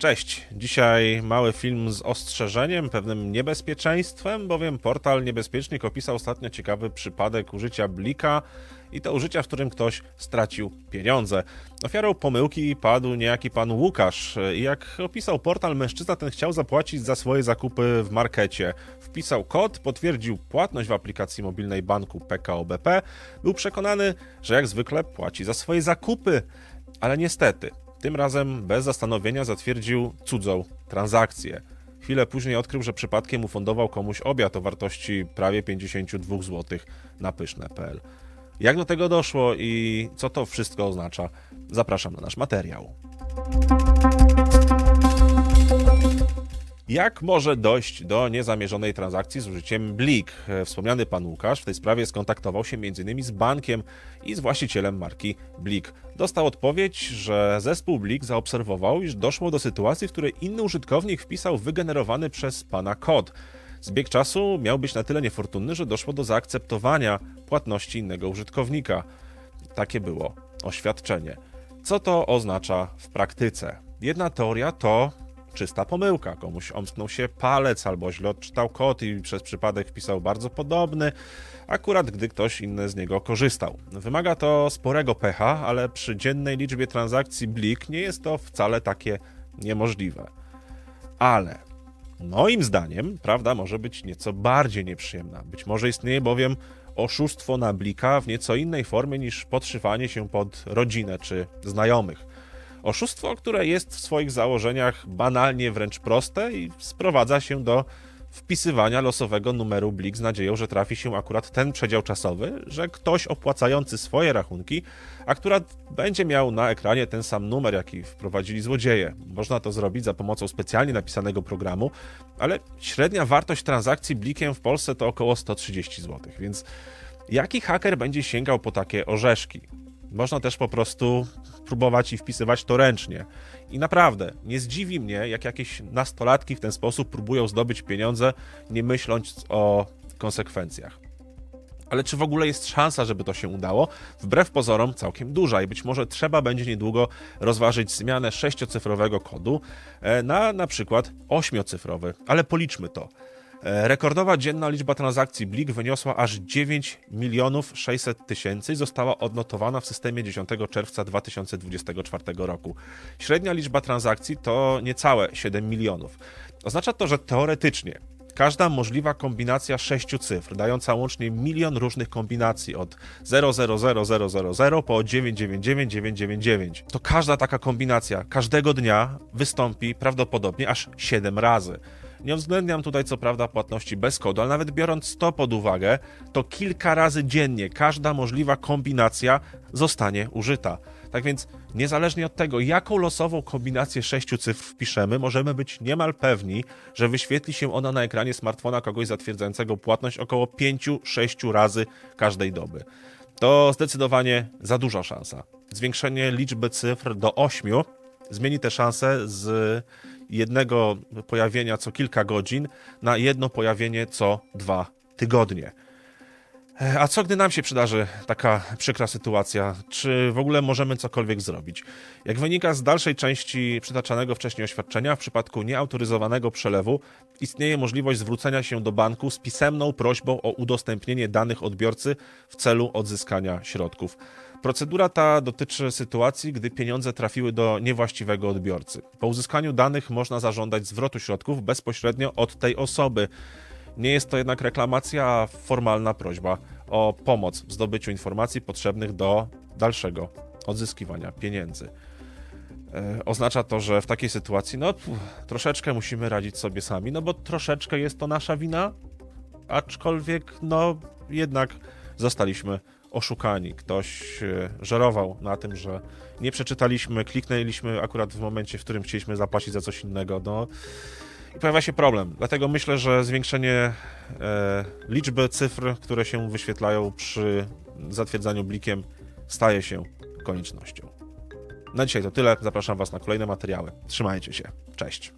Cześć. Dzisiaj mały film z ostrzeżeniem, pewnym niebezpieczeństwem, bowiem portal Niebezpiecznik opisał ostatnio ciekawy przypadek użycia blika i to użycia, w którym ktoś stracił pieniądze. Ofiarą pomyłki padł niejaki pan Łukasz jak opisał portal, mężczyzna ten chciał zapłacić za swoje zakupy w markecie. Wpisał kod, potwierdził płatność w aplikacji mobilnej banku PKO BP, był przekonany, że jak zwykle płaci za swoje zakupy, ale niestety tym razem bez zastanowienia zatwierdził cudzą transakcję. Chwilę później odkrył, że przypadkiem ufundował komuś obiad o wartości prawie 52 zł na pyszne.pl. Jak do tego doszło i co to wszystko oznacza? Zapraszam na nasz materiał. Jak może dojść do niezamierzonej transakcji z użyciem Blik? Wspomniany pan Łukasz w tej sprawie skontaktował się m.in. z bankiem i z właścicielem marki Blik. Dostał odpowiedź, że zespół Blik zaobserwował, iż doszło do sytuacji, w której inny użytkownik wpisał wygenerowany przez pana kod. Zbieg czasu miał być na tyle niefortunny, że doszło do zaakceptowania płatności innego użytkownika. Takie było oświadczenie. Co to oznacza w praktyce? Jedna teoria to czysta pomyłka. Komuś omsknął się palec albo źle odczytał kod i przez przypadek wpisał bardzo podobny, akurat gdy ktoś inny z niego korzystał. Wymaga to sporego pecha, ale przy dziennej liczbie transakcji Blik nie jest to wcale takie niemożliwe. Ale moim zdaniem prawda może być nieco bardziej nieprzyjemna. Być może istnieje bowiem oszustwo na Blika w nieco innej formie niż podszywanie się pod rodzinę czy znajomych. Oszustwo, które jest w swoich założeniach banalnie wręcz proste i sprowadza się do wpisywania losowego numeru Blik z nadzieją, że trafi się akurat ten przedział czasowy, że ktoś opłacający swoje rachunki akurat będzie miał na ekranie ten sam numer, jaki wprowadzili złodzieje. Można to zrobić za pomocą specjalnie napisanego programu, ale średnia wartość transakcji Blikiem w Polsce to około 130 zł, więc jaki haker będzie sięgał po takie orzeszki? Można też po prostu próbować i wpisywać to ręcznie. I naprawdę, nie zdziwi mnie, jak jakieś nastolatki w ten sposób próbują zdobyć pieniądze, nie myśląc o konsekwencjach. Ale czy w ogóle jest szansa, żeby to się udało? Wbrew pozorom całkiem duża i być może trzeba będzie niedługo rozważyć zmianę sześciocyfrowego kodu e, na na przykład ośmiocyfrowy. Ale policzmy to. E, rekordowa dzienna liczba transakcji Blik wyniosła aż 9 milionów 600 tysięcy i została odnotowana w systemie 10 czerwca 2024 roku. Średnia liczba transakcji to niecałe 7 milionów. Oznacza to, że teoretycznie każda możliwa kombinacja sześciu cyfr, dająca łącznie milion różnych kombinacji od 000000 po 999999, to każda taka kombinacja każdego dnia wystąpi prawdopodobnie aż 7 razy. Nie uwzględniam tutaj co prawda płatności bez kodu, ale nawet biorąc to pod uwagę, to kilka razy dziennie każda możliwa kombinacja zostanie użyta. Tak więc, niezależnie od tego, jaką losową kombinację sześciu cyfr wpiszemy, możemy być niemal pewni, że wyświetli się ona na ekranie smartfona kogoś zatwierdzającego płatność około 5-6 razy każdej doby. To zdecydowanie za duża szansa. Zwiększenie liczby cyfr do 8 zmieni te szanse z jednego pojawienia co kilka godzin na jedno pojawienie co dwa tygodnie. A co gdy nam się przydarzy taka przykra sytuacja? Czy w ogóle możemy cokolwiek zrobić? Jak wynika z dalszej części przytaczanego wcześniej oświadczenia, w przypadku nieautoryzowanego przelewu istnieje możliwość zwrócenia się do banku z pisemną prośbą o udostępnienie danych odbiorcy w celu odzyskania środków. Procedura ta dotyczy sytuacji, gdy pieniądze trafiły do niewłaściwego odbiorcy. Po uzyskaniu danych można zażądać zwrotu środków bezpośrednio od tej osoby. Nie jest to jednak reklamacja, a formalna prośba o pomoc w zdobyciu informacji potrzebnych do dalszego odzyskiwania pieniędzy. E, oznacza to, że w takiej sytuacji, no, troszeczkę musimy radzić sobie sami, no bo troszeczkę jest to nasza wina, aczkolwiek, no, jednak zostaliśmy oszukani. Ktoś e, żerował na tym, że nie przeczytaliśmy, kliknęliśmy akurat w momencie, w którym chcieliśmy zapłacić za coś innego. No, i pojawia się problem. Dlatego myślę, że zwiększenie e, liczby cyfr, które się wyświetlają przy zatwierdzaniu blikiem, staje się koniecznością. Na dzisiaj to tyle. Zapraszam Was na kolejne materiały. Trzymajcie się. Cześć.